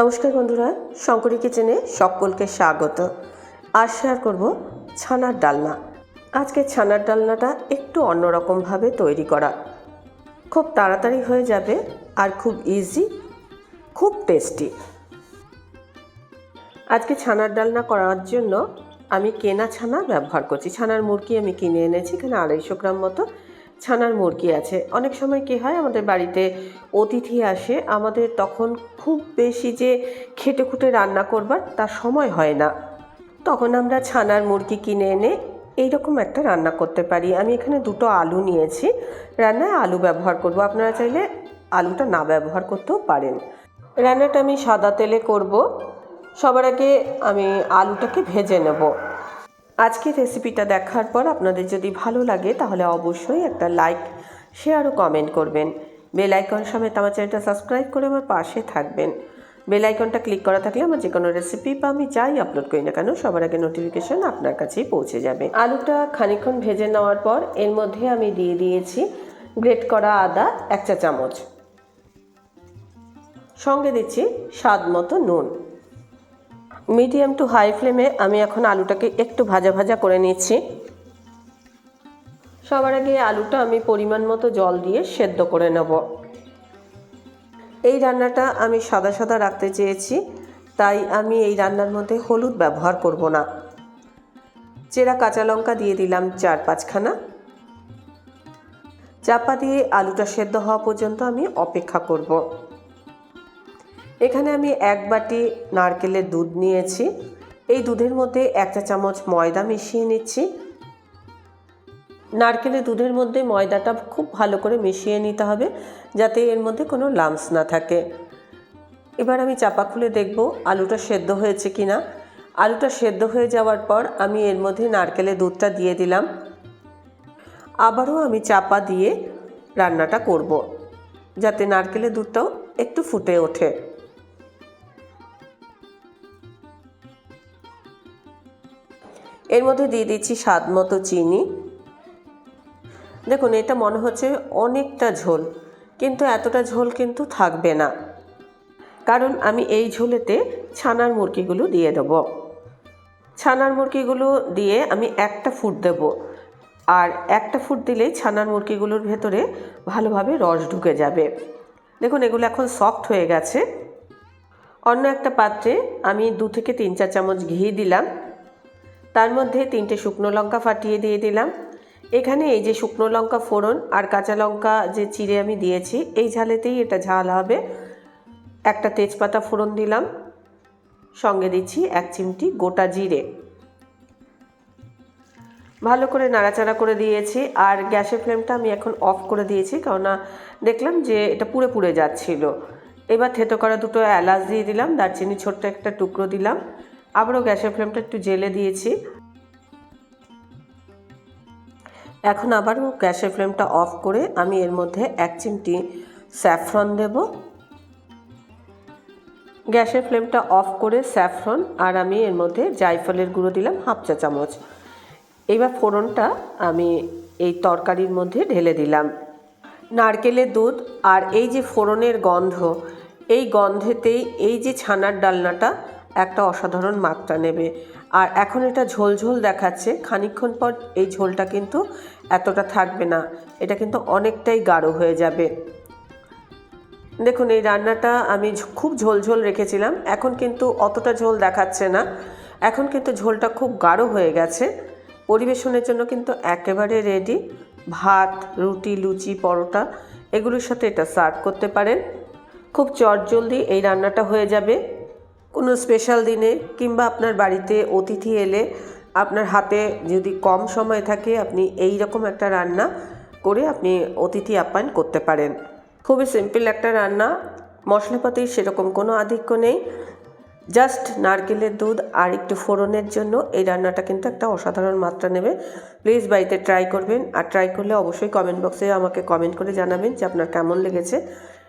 নমস্কার বন্ধুরা, শঙ্করী কিচেনে সকলকে স্বাগত। আজ শেয়ার করব ছানার ডালনা। আজকে ছানার ডালনাটা একটু অন্যরকমভাবে তৈরি করা। খুব তাড়াতাড়ি হয়ে যাবে আর খুব ইজি খুব টেস্টি আজকে ছানার ডালনা করার জন্য আমি কেনা ছানা ব্যবহার করছি। ছানার মুরগি আমি কিনে এনেছি, এখানে আড়াইশো গ্রাম মতো। ছানার মুরগি আছে। অনেক সময় কী হয়, আমাদের বাড়িতে অতিথি আসে, আমাদের তখন খুব বেশি যে খেটে খুঁটে রান্না করবার তার সময় হয় না। তখন আমরা ছানার মুরগি কিনে এনে এইরকম একটা রান্না করতে পারি। আমি এখানে দুটো আলু নিয়েছি। রান্নায় আলু ব্যবহার করব। আপনারা চাইলে আলুটা না ব্যবহার করতেও পারেন। রান্নাটা আমি সাদা তেলে করব। সবার আগে আমি আলুটাকে ভেজে নেব। আজকে রেসিপিটা দেখার পর আপনাদের যদি ভালো লাগে, তাহলে অবশ্যই একটা লাইক শেয়ার ও কমেন্ট করবেন। বেল আইকন সমেত আমার চ্যানেলটা সাবস্ক্রাইব করে আমার পাশে থাকবেন। বেল আইকনটা ক্লিক করা থাকলে আমার যে কোনো রেসিপি বা আমি যাই আপলোড করি না কেন, সবার আগে নোটিফিকেশন আপনার কাছেই পৌঁছে যাবে। আলুটা খানিকক্ষণ ভেজে নেওয়ার পর এর মধ্যে আমি দিয়ে দিয়েছি গ্রেট করা আদা এক চা চামচ সঙ্গে দিচ্ছি স্বাদ মতো নুন। মিডিয়াম টু হাই ফ্লেমে আমি এখন আলুটাকে একটু ভাজা ভাজা করে নিচ্ছি। সবার আগে আলুটা আমি পরিমাণ মতো জল দিয়ে সেদ্ধ করে নেব। এই রান্নাটা আমি সাদা সাদা রাখতে চেয়েছি, তাই আমি এই রান্নার মধ্যে হলুদ ব্যবহার করব না। চেরা কাঁচা লঙ্কা দিয়ে দিলাম চার পাঁচখানা। চাপা দিয়ে আলুটা সেদ্ধ হওয়া পর্যন্ত আমি অপেক্ষা করব। এখানে আমি এক বাটি নারকেলের দুধ নিয়েছি। এই দুধের মধ্যে একটা চামচ ময়দা মিশিয়ে নিচ্ছি। নারকেলের দুধের মধ্যে ময়দাটা খুব ভালো করে মিশিয়ে নিতে হবে যাতে এর মধ্যে কোনো লামস না থাকে। এবার আমি চাপা খুলে দেখব আলুটা সেদ্ধ হয়েছে কি না আলুটা সেদ্ধ হয়ে যাওয়ার পর আমি এর মধ্যে নারকেলের দুধটা দিয়ে দিলাম। আবারও আমি চাপা দিয়ে রান্নাটা করব, যাতে নারকেলের দুধটাও একটু ফুটে ওঠে। এর মধ্যে দিয়ে দিচ্ছি স্বাদ মতো চিনি। দেখুন, এটা মনে হচ্ছে অনেকটা ঝোল, কিন্তু এতটা ঝোল কিন্তু থাকবে না। কারণ আমি এই ঝোলেতে ছানার মুরগিগুলো দিয়ে দেব। ছানার মুরগিগুলো দিয়ে আমি একটা ফুট দেব। আর একটা ফুট দিলেই ছানার মুরগিগুলোর ভেতরে ভালোভাবে রস ঢুকে যাবে। দেখুন, এগুলো এখন সফট হয়ে গেছে। অন্য একটা পাত্রে আমি দু থেকে তিন চা চামচ ঘি দিলাম। তার মধ্যে তিনটে শুকনো লঙ্কা ফাটিয়ে দিয়ে দিলাম। এখানে এই যে শুকনো লঙ্কা ফোড়ন আর কাঁচা লঙ্কা যে চিড়ে আমি দিয়েছি, এই ঝালেতেই এটা ঝাল হবে। একটা তেজপাতা ফোড়ন দিলাম। সঙ্গে দিচ্ছি এক চিমটি গোটা জিরে। ভালো করে নাড়াচাড়া করে দিয়েছি আর গ্যাসের ফ্লেমটা আমি এখন অফ করে দিয়েছি, কেননা দেখলাম যে এটা পুড়ে পুড়ে যাচ্ছিল। এবার থেতো করা দুটো এলাচ দিয়ে দিলাম দারচিনি ছোট্ট একটা টুকরো দিলাম। আবারও গ্যাসের ফ্লেমটা একটু জেলে দিয়েছি। এখন আবারও গ্যাসের ফ্লেমটা অফ করে আমি এর মধ্যে এক চিমটি স্যাফরন দেব। গ্যাসের ফ্লেমটা অফ করে স্যাফরন আর আমি এর মধ্যে জায়ফলের গুঁড়ো দিলাম হাফ চা চামচ। এবার ফোড়নটা আমি এই তরকারির মধ্যে ঢেলে দিলাম। নারকেলের দুধ আর এই যে ফোড়নের গন্ধ, এই গন্ধেতেই এই যে ছানার ডালনাটা একটা অসাধারণ মাত্রা নেবে। আর এখন এটা ঝোল ঝোল দেখাচ্ছে খানিক্ষণ পর এই ঝোলটা কিন্তু এতটা থাকবে না। এটা কিন্তু অনেকটাই গাঢ় হয়ে যাবে। দেখুন, এই রান্নাটা আমি খুব ঝোল ঝোল রেখেছিলাম, এখন কিন্তু অতটা ঝোল দেখাচ্ছে না। এখন কিন্তু ঝোলটা খুব গাঢ় হয়ে গেছে। পরিবেশনের জন্য কিন্তু একেবারে রেডি ভাত, রুটি, লুচি, পরোটা, এগুলোর সাথে এটা সার্ভ করতে পারেন। খুব চটজলদি এই রান্নাটা হয়ে যাবে। কোনো স্পেশাল দিনে কিংবা আপনার বাড়িতে অতিথি এলে আপনার হাতে যদি কম সময় থাকে আপনি এই রকম একটা রান্না করে আপনি অতিথি আপ্যায়ন করতে পারেন। খুবই সিম্পল একটা রান্না, মশলাপাতির সেরকম কোনো আধিক্য নেই। জাস্ট নারকেলের দুধ আর একটু ফোড়নের জন্য এই রান্নাটা কিন্তু একটা অসাধারণ মাত্রা নেবে। প্লিজ বাড়িতে ট্রাই করবেন আর ট্রাই করলে অবশ্যই কমেন্ট বক্সে আমাকে কমেন্ট করে জানাবেন যে আপনার কেমন লেগেছে।